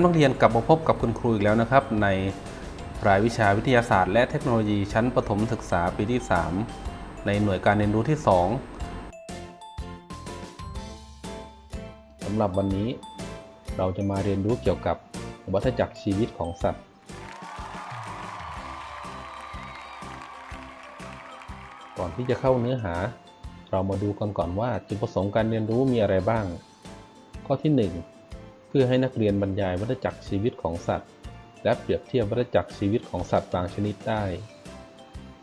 ครับนักเรียนกลับมาพบกับคุณครูอีกแล้วนะครับ ในรายวิชาวิทยาศาสตร์ และเทคโนโลยีชั้นประถมศึกษาปีที่ 3 ในหน่วยการเรียนรู้ที่ 2สำหรับวันนี้ เราจะมาเรียนรู้เกี่ยวกับวัฏจักรชีวิตของสัตว์ ก่อนที่จะเข้าเนื้อหา เรามาดูกันก่อนว่าจุดประสงค์การเรียนรู้มีอะไรบ้าง ข้อที่ 1 เพื่อให้นักเรียนบรรยายวัฏจักรชีวิตของสัตว์ และเปรียบเทียบวัฏจักรชีวิตของสัตว์บางชนิดได้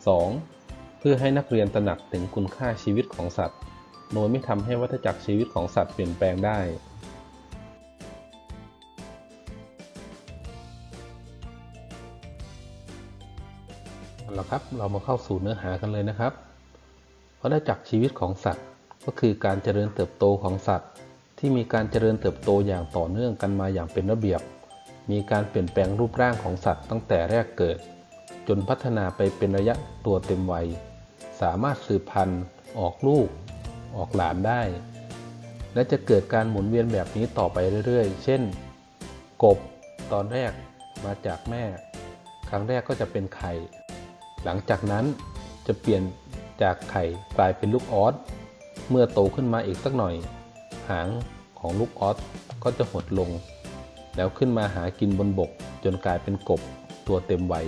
2. เพื่อให้นักเรียนตระหนักถึงคุณค่าชีวิตของสัตว์ โดยไม่ทำให้วัฏจักรชีวิตของสัตว์เปลี่ยนแปลงได้เอาละครับ เรามาเข้าสู่เนื้อหากันเลยนะครับวัฏจักรชีวิตของสัตว์ก็คือการเจริญเติบโตของสัตว์ ที่มีการเจริญเติบโตอย่างต่อเนื่องกันมาอย่างเป็นระเบียบ มีการเปลี่ยนแปลงรูปร่างของสัตว์ตั้งแต่แรกเกิด จนพัฒนาไปเป็นระยะตัวเต็มวัย สามารถสืบพันธุ์ ออกลูก ออกหลานได้ และจะเกิดการหมุนเวียนแบบนี้ต่อไปเรื่อยๆ เช่น กบตอนแรกมาจากแม่ ครั้งแรกก็จะเป็นไข่ หลังจากนั้นจะเปลี่ยนจากไข่กลายเป็นลูกออสเมื่อโตขึ้นมาอีกสักหน่อย หางของลูกออสก็จะหดลง แล้วขึ้นมาหากินบนบกจนกลายเป็นกบตัวเต็มวัย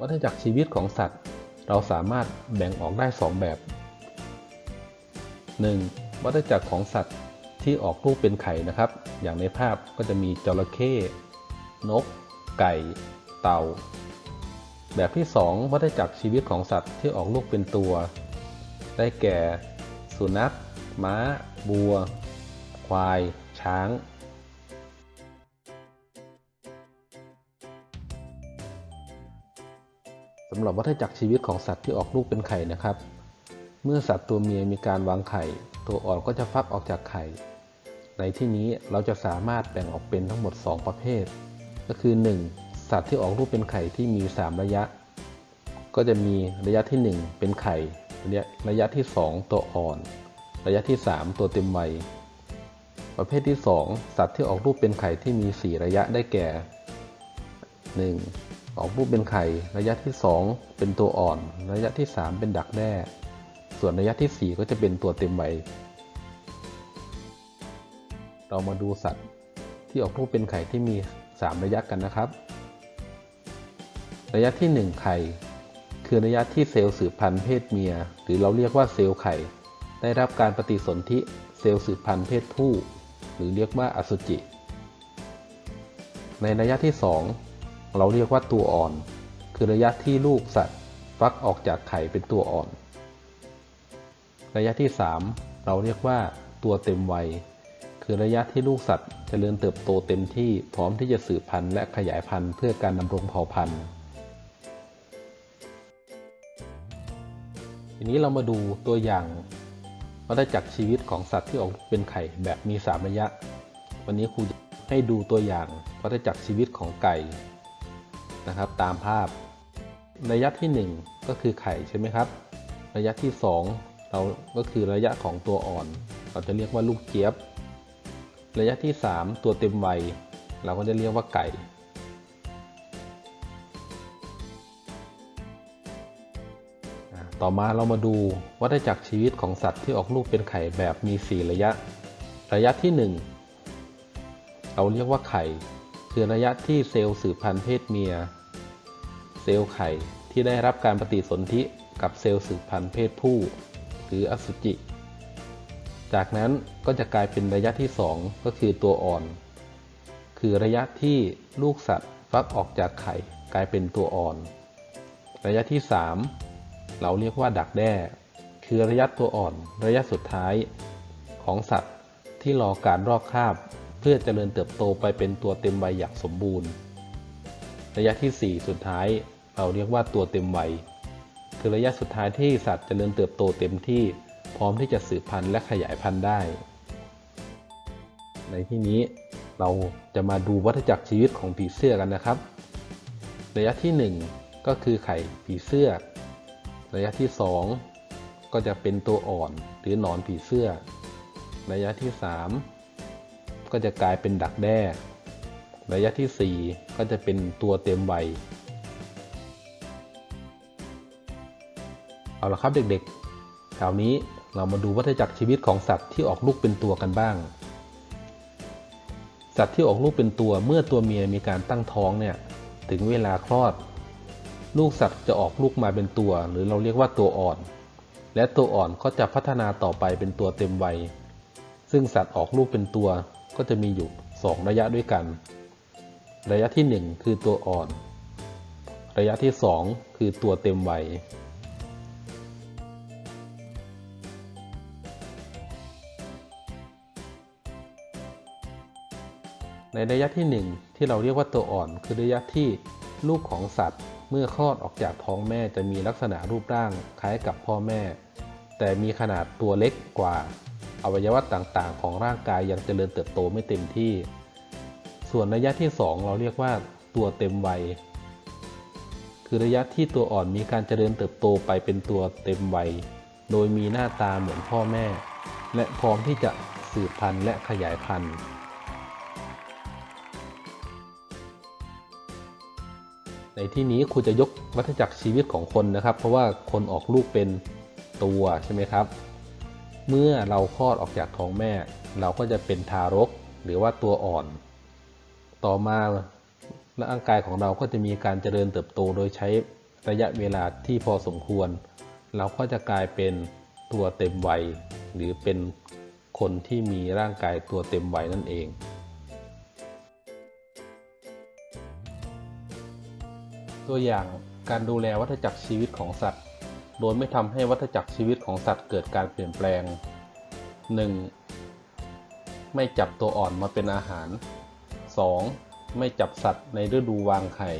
วัฏจักรชีวิตของสัตว์ เราสามารถแบ่งออกได้ 2 แบบ 1. วัฏจักรของสัตว์ที่ออกลูกเป็นไข่นะครับ อย่างในภาพก็จะมีจระเข้ นก ไก่ เต่า แบบที่ 2 วัฏจักรชีวิตของสัตว์ที่ออกลูกเป็นตัว ได้แก่ สุนัข ม้า บัว ควาย ช้าง สำหรับวัฏจักรชีวิตของสัตว์ที่ออกลูกเป็นไข่นะครับ เมื่อสัตว์ตัวเมียมีการวางไข่ ตัวอ่อนก็จะฟักออกจากไข่ ในที่นี้เราจะสามารถแบ่งออกเป็นทั้งหมด 2 ประเภท ก็คือ 1. สัตว์ที่ออกลูกเป็นไข่ที่มี 3 ระยะ ก็จะมีระยะที่ 1 เป็นไข่ ระยะระยะที่ 2 ตัวอ่อน ระยะที่ 3 ตัวเต็มวัยประเภทที่ 2 สัตว์ที่ออกลูกเป็นไข่ที่มี 4 ระยะได้แก่ 1. ออกลูกเป็นไข่ ระยะที่ 2 เป็นตัวอ่อน ระยะที่ 3 เป็นดักแด้ ส่วนระยะที่ 4 ก็จะเป็นตัวเต็มวัยเรามาดูสัตว์ที่ออกลูกเป็นไข่ที่มี 3 ระยะกันนะครับ ระยะที่ 1 ไข่ คือระยะที่เซลล์สืบพันธุ์เพศเมีย หรือเราเรียกว่าเซลล์ไข่ ได้รับการปฏิสนธิเซลล์สืบพันธุ์เพศผู้ หรือเรียกว่าอสุจิ ในระยะที่ 2 เราเรียกว่าตัวอ่อน คือระยะที่ลูกสัตว์ฟักออกจากไข่เป็นตัวอ่อน ระยะที่ 3 เราเรียกว่าตัวเต็มวัย คือระยะที่ลูกสัตว์เจริญเติบโตเต็มที่พร้อมที่จะสืบพันธุ์และขยายพันธุ์เพื่อการดำรงเผ่าพันธุ์ ทีนี้เรามาดูตัวอย่างวัฏจักรชีวิตของสัตว์ที่ออกเป็นไข่แบบมี3ระยะ วันนี้ครูให้ดูตัวอย่างวัฏจักรชีวิตของไก่นะครับ ตามภาพ ระยะที่ 1 ก็คือไข่ใช่ไหมครับ ระยะที่ 2 เราก็คือระยะของตัวอ่อน เราจะเรียกว่าลูกเจี๊ยบ ระยะที่ 3 ตัวเต็มวัยเราก็จะเรียกว่าไก่ ต่อมาเรามาดูวัฏจักรชีวิตของสัตว์ที่ออกลูกเป็นไข่แบบมี 4 ระยะ ระยะที่ 1 เราเรียกว่าไข่ คือระยะที่เซลล์สืบพันธุ์เพศเมีย เซลล์ไข่ที่ได้รับการปฏิสนธิกับเซลล์สืบพันธุ์เพศผู้ หรืออสุจิ จากนั้นก็จะกลายเป็นระยะที่ 2 ก็คือตัวอ่อน คือระยะที่ลูกสัตว์ฟักออกจากไข่กลายเป็นตัวอ่อน ระยะที่ 3 เราเรียกว่าดักแด้ คือระยะตัวอ่อน ระยะสุดท้ายของสัตว์ที่รอการรอกคาบ เพื่อเจริญเติบโตไปเป็นตัวเต็มวัยอย่างสมบูรณ์ ระยะที่ 4 สุดท้ายเราเรียกว่าตัวเต็มวัย คือระยะสุดท้ายที่สัตว์เจริญเติบโตเต็มที่พร้อมที่จะสืบพันธุ์และขยายพันธุ์ได้ ในที่นี้เราจะมาดูวัฏจักรชีวิตของผีเสื้อกันนะครับ ระยะที่ 1 ก็คือไข่ผีเสื้อ ระยะที่ 2 ก็จะเป็นตัวอ่อนหรือหนอนผีเสื้อ ระยะที่ 3 ก็จะกลายเป็นดักแด้ ระยะที่ 4 ก็จะเป็นตัวเต็มวัยเอาละครับเด็กๆ คราวนี้เรามาดูวัฏจักรชีวิตของสัตว์ที่ออกลูกเป็นตัวกันบ้าง สัตว์ที่ออกลูกเป็นตัวเมื่อตัวเมียมีการตั้งท้องเนี่ย ถึงเวลาคลอด ลูกสัตว์จะออกลูกมาเป็นตัว หรือเราเรียกว่าตัวอ่อน และตัวอ่อนก็จะพัฒนาต่อไปเป็นตัวเต็มวัย ซึ่งสัตว์ออกลูกเป็นตัวก็จะมีอยู่ 2 ระยะด้วยกัน ระยะที่ 1 คือตัวอ่อน ระยะที่ 2 คือตัวเต็มวัยในระยะที่ 1 ที่เราเรียกว่าตัวอ่อน คือระยะที่ลูกของสัตว์ เมื่อคลอดออกจากท้องแม่จะมีลักษณะรูปร่างคล้ายกับพ่อแม่ แต่มีขนาดตัวเล็กกว่า อวัยวะต่างๆ ของร่างกายยังเจริญเติบโตไม่เต็มที่ ส่วนระยะที่ 2 เราเรียกว่าตัวเต็มวัย คือระยะที่ตัวอ่อนมีการเจริญเติบโตไปเป็นตัวเต็มวัย โดยมีหน้าตาเหมือนพ่อแม่ และพร้อมที่จะสืบพันธุ์และขยายพันธุ์ ที่นี้ครูจะยกวัฏจักรชีวิตของคนนะครับ เพราะว่าคนออกลูกเป็นตัวใช่ไหมครับ เมื่อเราคลอดออกจากท้องแม่ เราก็จะเป็นทารกหรือว่าตัวอ่อน ต่อมาร่างกายของเราก็จะมีการเจริญเติบโตโดยใช้ระยะเวลาที่พอสมควร เราก็จะกลายเป็นตัวเต็มวัย หรือเป็นคนที่มีร่างกายตัวเต็มวัยนั่นเอง ตัวอย่างการดูแลวัฏจักรชีวิตของสัตว์ โดยไม่ทำให้วัฏจักรชีวิตของสัตว์เกิดการเปลี่ยนแปลง 1. ไม่จับตัวอ่อนมาเป็นอาหาร 2. ไม่จับสัตว์ในฤดูวางไข่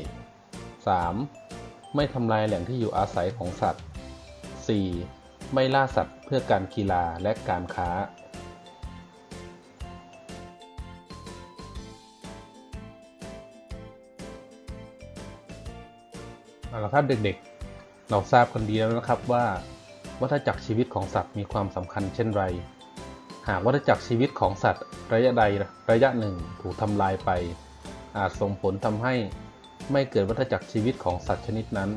3. ไม่ทำลายแหล่งที่อยู่อาศัยของสัตว์ 4. ไม่ล่าสัตว์เพื่อการกีฬาและการค้า เอาละครับเด็กๆ เราทราบกันดีแล้วนะครับว่าวัฏจักรชีวิตของสัตว์มีความสำคัญเช่นไร หากวัฏจักรชีวิตของสัตว์ระยะใดระยะหนึ่งถูกทำลายไป อาจส่งผลทำให้ไม่เกิดวัฏจักรชีวิตของสัตว์ชนิดนั้น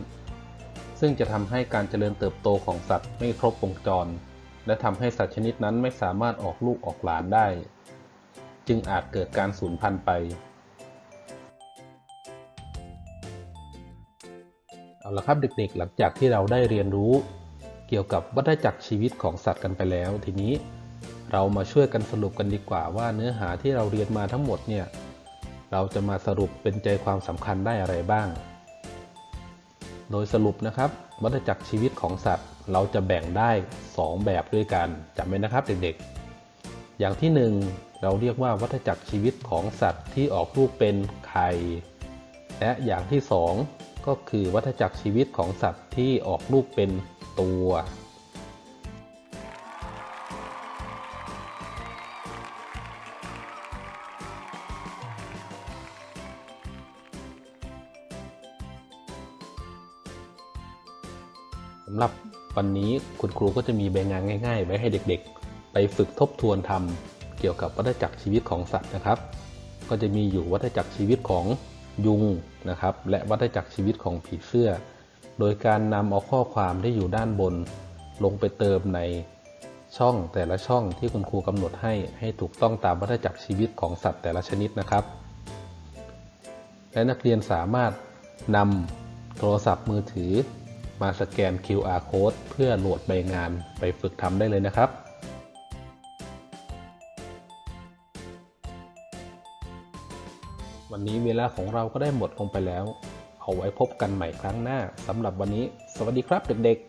ซึ่งจะทำให้การเจริญเติบโตของสัตว์ไม่ครบวงจร และทำให้สัตว์ชนิดนั้นไม่สามารถออกลูกออกหลานได้ จึงอาจเกิดการสูญพันธุ์ไป เอาละครับเด็กๆ หลังจากที่เราได้เรียนรู้ เกี่ยวกับวัฏจักรชีวิตของสัตว์กันไปแล้ว ทีนี้เรามาช่วยกันสรุปกันดีกว่าว่าเนื้อหาที่เราเรียนมาทั้งหมดเนี่ยเราจะมาสรุปเป็นใจความสำคัญได้อะไรบ้าง โดยสรุปนะครับ วัฏจักรชีวิตของสัตว์ เราจะแบ่งได้ 2 แบบด้วยกันจำไว้นะครับเด็กๆ อย่างที่ 1 เราเรียกว่าวัฏจักรชีวิตของสัตว์ที่ออกลูกเป็นไข่และอย่างที่ 2 ก็คือวัฏจักรชีวิตของสัตว์ที่ออกลูกเป็นตัว สำหรับวันนี้คุณครูก็จะมีใบงานง่าย ๆ ไว้ให้เด็กๆ ไปฝึกทบทวนทำเกี่ยวกับวัฏจักรชีวิตของสัตว์นะครับ ก็จะมีอยู่วัฏจักรชีวิตของ ยุงนะครับ และวัฏจักรชีวิตของผีเสื้อ โดยการนำเอาข้อความที่อยู่ด้านบน ลงไปเติมในช่องแต่ละช่องที่คุณครูกำหนดให้ให้ถูกต้องตามวัฏจักรชีวิตของสัตว์แต่ละชนิดนะครับ และนักเรียนสามารถนำโทรศัพท์มือถือ มาสแกน QR code เพื่อโหลดใบงานไปฝึกทำได้เลยนะครับ วันนี้เวลาของเราก็ได้หมดลงไปแล้ว เอาไว้พบกันใหม่ครั้งหน้าสำหรับวันนี้ สวัสดีครับเด็กๆ